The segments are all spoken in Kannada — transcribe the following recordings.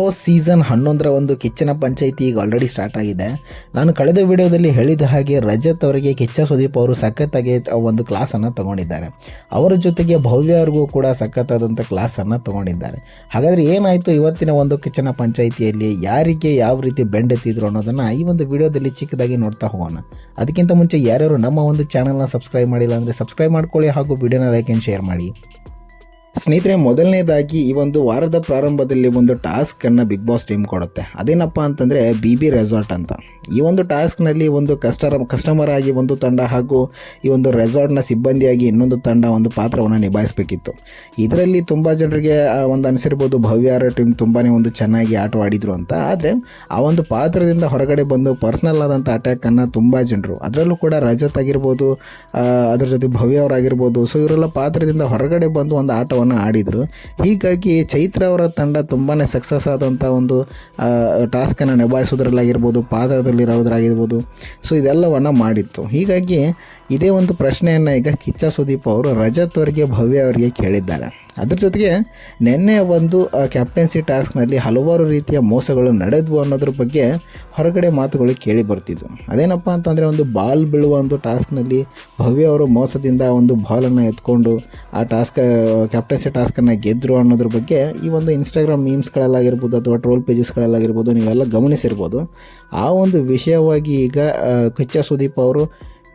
ಬಿಗ್ ಸೀಸನ್ ಹನ್ನೊಂದರ ಒಂದು ಕಿಚ್ಚನ ಪಂಚಾಯಿತಿ ಈಗ ಆಲ್ರೆಡಿ ಸ್ಟಾರ್ಟ್ ಆಗಿದೆ. ನಾನು ಕಳೆದ ವಿಡಿಯೋದಲ್ಲಿ ಹೇಳಿದ ಹಾಗೆ ರಜತ್ ಅವರಿಗೆ ಕಿಚ್ಚ ಸುದೀಪ್ ಅವರು ಸಖತ್ತಾಗಿ ಒಂದು ಕ್ಲಾಸನ್ನು ತಗೊಂಡಿದ್ದಾರೆ. ಅವರ ಜೊತೆಗೆ ಭವ್ಯ ಅವ್ರಿಗೂ ಕೂಡ ಸಖತ್ತಾದಂಥ ಕ್ಲಾಸನ್ನು ತಗೊಂಡಿದ್ದಾರೆ. ಹಾಗಾದರೆ ಏನಾಯಿತು ಇವತ್ತಿನ ಒಂದು ಕಿಚ್ಚನ ಪಂಚಾಯಿತಿಯಲ್ಲಿ? ಯಾರಿಗೆ ಯಾವ ರೀತಿ ಬೆಂಡೆತ್ತಿದ್ರು ಅನ್ನೋದನ್ನು ಈ ಒಂದು ವಿಡಿಯೋದಲ್ಲಿ ಚಿಕ್ಕದಾಗಿ ನೋಡ್ತಾ ಹೋಗೋಣ. ಅದಕ್ಕಿಂತ ಮುಂಚೆ ಯಾರ್ಯಾರು ನಮ್ಮ ಒಂದು ಚಾನಲ್ನ ಸಬ್ಸ್ಕ್ರೈಬ್ ಮಾಡಿಲ್ಲ ಅಂದರೆ ಸಬ್ಸ್ಕ್ರೈಬ್ ಮಾಡ್ಕೊಳ್ಳಿ ಹಾಗೂ ವಿಡಿಯೋನ ಲೈಕ್ ಆ್ಯಂಡ್ ಶೇರ್ ಮಾಡಿ. ಸ್ನೇಹಿತರೆ, ಮೊದಲನೇದಾಗಿ ಈ ಒಂದು ವಾರದ ಪ್ರಾರಂಭದಲ್ಲಿ ಒಂದು ಟಾಸ್ಕನ್ನು ಬಿಗ್ ಬಾಸ್ ಟೀಮ್ ಕೊಡುತ್ತೆ. ಅದೇನಪ್ಪ ಅಂತಂದರೆ ಬಿ ಬಿ ರೆಸಾರ್ಟ್ ಅಂತ. ಈ ಒಂದು ಟಾಸ್ಕ್ನಲ್ಲಿ ಒಂದು ಕಸ್ಟರ್, ಕಸ್ಟಮರ್ ಆಗಿ ಒಂದು ತಂಡ ಹಾಗೂ ಈ ಒಂದು ರೆಸಾರ್ಟ್ನ ಸಿಬ್ಬಂದಿಯಾಗಿ ಇನ್ನೊಂದು ತಂಡ ಒಂದು ಪಾತ್ರವನ್ನು ನಿಭಾಯಿಸಬೇಕಿತ್ತು. ಇದರಲ್ಲಿ ತುಂಬ ಜನರಿಗೆ ಒಂದು ಅನಿಸಿರ್ಬೋದು ಭವ್ಯಾರ ಟೀಮ್ ತುಂಬಾ ಒಂದು ಚೆನ್ನಾಗಿ ಆಟವಾಡಿದ್ರು ಅಂತ. ಆದರೆ ಆ ಒಂದು ಪಾತ್ರದಿಂದ ಹೊರಗಡೆ ಬಂದು ಪರ್ಸ್ನಲ್ ಆದಂಥ ಅಟ್ಯಾಕನ್ನು ತುಂಬ ಜನರು, ಅದರಲ್ಲೂ ಕೂಡ ರಜತ್ ಆಗಿರ್ಬೋದು ಅದ್ರ ಜೊತೆ ಭವ್ಯ ಅವರಾಗಿರ್ಬೋದು. ಸೊ ಇವರೆಲ್ಲ ಪಾತ್ರದಿಂದ ಹೊರಗಡೆ ಬಂದು ಒಂದು ಆಟವನ್ನು ಆಡಿದರು. ಹೀಗಾಗಿ ಚೈತ್ರ ಅವರ ತಂಡ ತುಂಬಾ ಸಕ್ಸಸ್ ಆದಂಥ ಒಂದು ಟಾಸ್ಕನ್ನು ನಿಭಾಯಿಸೋದ್ರಲ್ಲಾಗಿರ್ಬೋದು ಪಾತ್ರದಲ್ಲಿರೋದ್ರಾಗಿರ್ಬೋದು ಸೊ ಇದೆಲ್ಲವನ್ನು ಮಾಡಿತ್ತು. ಹೀಗಾಗಿ ಇದೇ ಒಂದು ಪ್ರಶ್ನೆಯನ್ನು ಈಗ ಕಿಚ್ಚ ಸುದೀಪ್ ಅವರು ರಜತ್ ಅವರಿಗೆ ಭವ್ಯ ಅವರಿಗೆ ಕೇಳಿದ್ದಾರೆ. ಅದ್ರ ಜೊತೆಗೆ ನಿನ್ನೆ ಒಂದು ಕ್ಯಾಪ್ಟನ್ಸಿ ಟಾಸ್ಕ್ನಲ್ಲಿ ಹಲವಾರು ರೀತಿಯ ಮೋಸಗಳು ನಡೆದ್ವು ಅನ್ನೋದ್ರ ಬಗ್ಗೆ ಹೊರಗಡೆ ಮಾತುಗಳು ಕೇಳಿ ಬರ್ತಿದ್ವು. ಅದೇನಪ್ಪ ಅಂತಂದರೆ ಒಂದು ಬಾಲ್ ಬೀಳುವ ಒಂದು ಟಾಸ್ಕ್ನಲ್ಲಿ ಭವ್ಯ ಅವರು ಮೋಸದಿಂದ ಒಂದು ಬಾಲನ್ನು ಎತ್ಕೊಂಡು, ಆ ಟಾಸ್ಕ್ ಕ್ಯಾಪ್ಟನ್ಸಿ ಟಾಸ್ಕನ್ನು ಗೆದ್ದರು ಅನ್ನೋದ್ರ ಬಗ್ಗೆ ಈ ಒಂದು ಇನ್ಸ್ಟಾಗ್ರಾಮ್ ಮೀಮ್ಸ್ಗಳಲ್ಲಾಗಿರ್ಬೋದು ಅಥವಾ ಟ್ರೋಲ್ ಪೇಜಸ್ಗಳಲ್ಲಾಗಿರ್ಬೋದು ನೀವೆಲ್ಲ ಗಮನಿಸಿರ್ಬೋದು. ಆ ಒಂದು ವಿಷಯವಾಗಿ ಈಗ ಕಿಚ್ಚ ಸುದೀಪ್ ಅವರು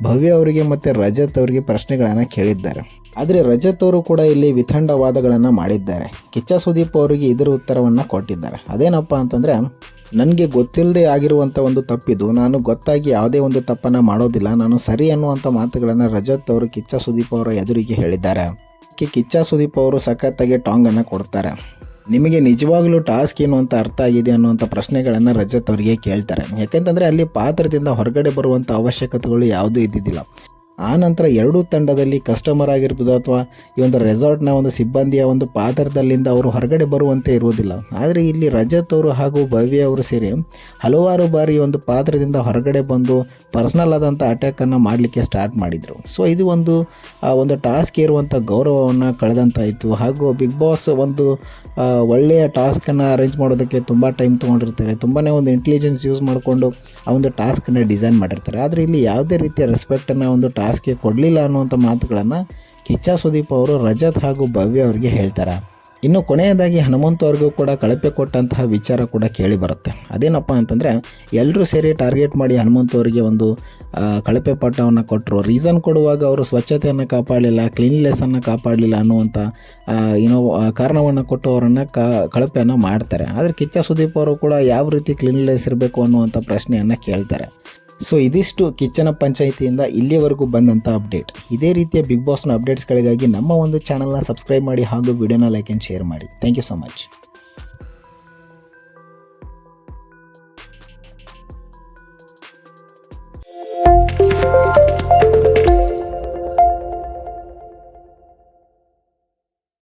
ಭವ್ಯ ಅವರಿಗೆ ಮತ್ತು ರಜತ್ ಅವರಿಗೆ ಪ್ರಶ್ನೆಗಳನ್ನು ಕೇಳಿದ್ದಾರೆ. ಆದರೆ ರಜತ್ ಅವರು ಕೂಡ ಇಲ್ಲಿ ವಿಥಂಡವಾದಗಳನ್ನು ಮಾಡಿದ್ದಾರೆ. ಕಿಚ್ಚ ಸುದೀಪ್ ಅವರಿಗೆ ಇದರ ಉತ್ತರವನ್ನು ಕೊಟ್ಟಿದ್ದಾರೆ. ಅದೇನಪ್ಪ ಅಂತಂದರೆ, ನನಗೆ ಗೊತ್ತಿಲ್ಲದೆ ಆಗಿರುವಂಥ ಒಂದು ತಪ್ಪಿದು, ನಾನು ಗೊತ್ತಾಗಿ ಯಾವುದೇ ಒಂದು ತಪ್ಪನ್ನು ಮಾಡೋದಿಲ್ಲ, ನಾನು ಸರಿ ಅನ್ನುವಂಥ ಮಾತುಗಳನ್ನು ರಜತ್ ಅವರು, ಕಿಚ್ಚ ಸುದೀಪ್ ಅವರ ಎದುರಿಗೆ ಹೇಳಿದ್ದಾರೆ. ಕಿಚ್ಚ ಸುದೀಪ್ ಅವರು ಸಖತ್ತಾಗಿ ಟಾಂಗನ್ನು ಕೊಡ್ತಾರೆ. ನಿಮಗೆ ನಿಜವಾಗ್ಲೂ ಟಾಸ್ಕ್ ಏನು ಅಂತ ಅರ್ಥ ಆಗಿದೆ ಅನ್ನುವಂಥ ಪ್ರಶ್ನೆಗಳನ್ನು ರಜತ್ ಅವರಿಗೆ ಕೇಳ್ತಾರೆ. ಯಾಕೆಂತಂದರೆ ಅಲ್ಲಿ ಪಾತ್ರದಿಂದ ಹೊರಗಡೆ ಬರುವಂಥ ಅವಶ್ಯಕತೆಗಳು ಯಾವುದೂ ಇದ್ದಿದ್ದಿಲ್ಲ. ಆ ನಂತರ ಎರಡೂ ತಂಡದಲ್ಲಿ ಕಸ್ಟಮರ್ ಆಗಿರ್ಬೋದು ಅಥವಾ ಈ ಒಂದು ರೆಸಾರ್ಟ್ನ ಒಂದು ಸಿಬ್ಬಂದಿಯ ಒಂದು ಪಾತ್ರದಲ್ಲಿಂದ ಅವರು ಹೊರಗಡೆ ಬರುವಂತೆ ಇರುವುದಿಲ್ಲ. ಆದರೆ ಇಲ್ಲಿ ರಜತ್ ಅವರು ಹಾಗೂ ಭವ್ಯ ಅವರು ಸೇರಿ ಹಲವಾರು ಬಾರಿ ಒಂದು ಪಾತ್ರದಿಂದ ಹೊರಗಡೆ ಬಂದು ಪರ್ಸ್ನಲ್ ಆದಂಥ ಅಟ್ಯಾಕನ್ನು ಮಾಡಲಿಕ್ಕೆ ಸ್ಟಾರ್ಟ್ ಮಾಡಿದರು. ಸೊ ಇದು ಒಂದು ಒಂದು ಟಾಸ್ಕ್ ಇರುವಂಥ ಗೌರವವನ್ನು ಕಳೆದಂತಾಯಿತು ಹಾಗೂ ಬಿಗ್ ಬಾಸ್ ಒಂದು ಒಳ್ಳೆಯ ಟಾಸ್ಕನ್ನು ಅರೇಂಜ್ ಮಾಡೋದಕ್ಕೆ ತುಂಬ ಟೈಮ್ ತೊಗೊಂಡಿರ್ತಾರೆ. ತುಂಬಾ ಒಂದು ಇಂಟೆಲಿಜೆನ್ಸ್ ಯೂಸ್ ಮಾಡಿಕೊಂಡು ಆ ಒಂದು ಟಾಸ್ಕನ್ನು ಡಿಸೈನ್ ಮಾಡಿರ್ತಾರೆ. ಆದರೆ ಇಲ್ಲಿ ಯಾವುದೇ ರೀತಿಯ ರೆಸ್ಪೆಕ್ಟನ್ನು ಒಂದು ಟಾಸ್ಕ್ಗೆ ಕೊಡಲಿಲ್ಲ ಅನ್ನುವಂಥ ಮಾತುಗಳನ್ನು ಕಿಚ್ಚ ಸುದೀಪ್ ಅವರು, ರಜತ್ ಹಾಗೂ ಭವ್ಯ ಅವರಿಗೆ ಹೇಳ್ತಾರೆ. ಇನ್ನು ಕೊನೆಯದಾಗಿ ಹನುಮಂತ ಅವ್ರಿಗೂ ಕೂಡ ಕಳಪೆ ಕೊಟ್ಟಂತಹ ವಿಚಾರ ಕೂಡ ಕೇಳಿ ಬರುತ್ತೆ. ಅದೇನಪ್ಪ ಅಂತಂದರೆ ಎಲ್ಲರೂ ಸೇರಿ ಟಾರ್ಗೆಟ್ ಮಾಡಿ ಹನುಮಂತ ಅವರಿಗೆ ಒಂದು ಕಳಪೆ ಪಾಠವನ್ನು ಕೊಟ್ಟರು ರೀಸನ್ ಕೊಡುವಾಗ ಅವರು ಸ್ವಚ್ಛತೆಯನ್ನು ಕಾಪಾಡಲಿಲ್ಲ ಕ್ಲೀನ್ಲೆಸ್ಸನ್ನು ಕಾಪಾಡಲಿಲ್ಲ ಅನ್ನುವಂಥ ಏನೋ ಕಾರಣವನ್ನು ಕೊಟ್ಟು ಅವರನ್ನು ಕಳಪೆಯನ್ನು ಮಾಡ್ತಾರೆ. ಆದರೆ ಕಿಚ್ಚ ಸುದೀಪ್ ಅವರು ಕೂಡ ಯಾವ ರೀತಿ ಕ್ಲೀನ್ಲೆಸ್ ಇರಬೇಕು ಅನ್ನುವಂಥ ಪ್ರಶ್ನೆಯನ್ನು ಕೇಳ್ತಾರೆ. ಸೊ ಇದಿಷ್ಟು ಕಿಚ್ಚನ ಪಂಚಾಯಿತಿಯಿಂದ ಇಲ್ಲಿಯವರೆಗೂ ಬಂದಂಥ ಅಪ್ಡೇಟ್ ಇದೇ ರೀತಿಯ ಬಿಗ್ ಬಾಸ್ನ ಅಪ್ಡೇಟ್ಸ್ಗಳಿಗಾಗಿ ನಮ್ಮ ಒಂದು ಚಾನಲ್ನ ಸಬ್ಸ್ಕ್ರೈಬ್ ಮಾಡಿ ಹಾಗೂ ವಿಡಿಯೋನ ಲೈಕ್ ಆ್ಯಂಡ್ ಶೇರ್ ಮಾಡಿ. Thank you so much